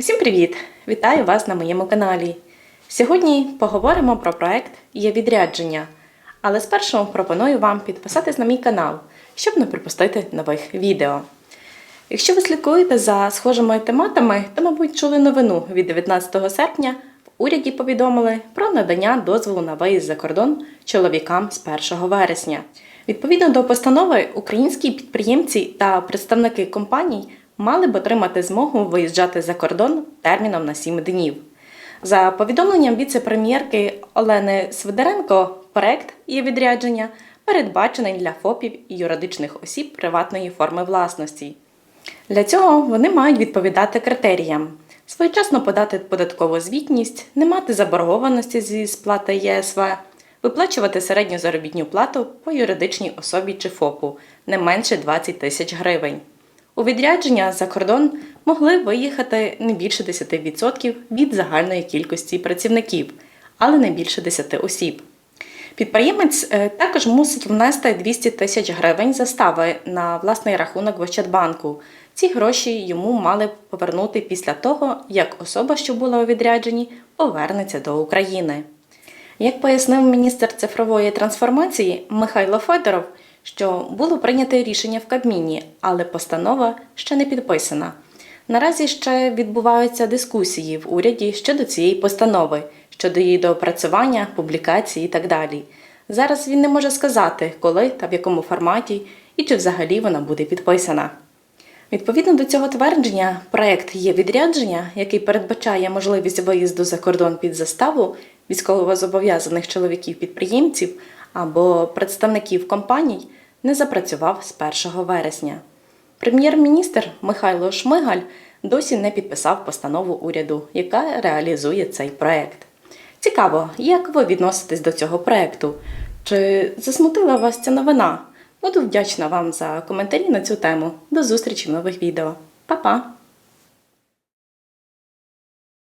Усім привіт! Вітаю вас на моєму каналі. Сьогодні поговоримо про проект Є відрядження. Але спершу пропоную вам підписатись на мій канал, щоб не пропустити нових відео. Якщо ви слідкуєте за схожими тематами, то, мабуть, чули новину від 19 серпня в уряді повідомили про надання дозволу на виїзд за кордон чоловікам з 1 вересня. Відповідно до постанови, українські підприємці та представники компаній мали б отримати змогу виїжджати за кордон терміном на 7 днів. За повідомленням віце-прем'єрки Олени Свидеренко, проект є відрядження передбачений для ФОПів і юридичних осіб приватної форми власності. Для цього вони мають відповідати критеріям: своєчасно подати податкову звітність, не мати заборгованості зі сплати ЄСВ, виплачувати середню заробітну плату по юридичній особі чи ФОПу не менше 20 тисяч гривень. У відрядження за кордон могли виїхати не більше 10% від загальної кількості працівників, але не більше 10 осіб. Підприємець е, також мусить внести 200 тисяч гривень застави на власний рахунок в Ощадбанку. Ці гроші йому мали повернути після того, як особа, що була у відрядженні, повернеться до України. Як пояснив міністр цифрової трансформації Михайло Федоров, що було прийнято рішення в Кабміні, але постанова ще не підписана. Наразі ще відбуваються дискусії в уряді щодо цієї постанови, щодо її доопрацювання, публікації і так далі. Зараз він не може сказати, коли та в якому форматі і чи взагалі вона буде підписана. Відповідно до цього твердження, проект є відрядження, який передбачає можливість виїзду за кордон під заставу військовозобов'язаних чоловіків-підприємців або представників компаній, не запрацював з 1 вересня. Прем'єр-міністр Михайло Шмигаль досі не підписав постанову уряду, яка реалізує цей проект. Цікаво, як ви відноситесь до цього проекту? Чи засмутила вас ця новина? Буду вдячна вам за коментарі на цю тему. До зустрічі в нових відео. Па-па!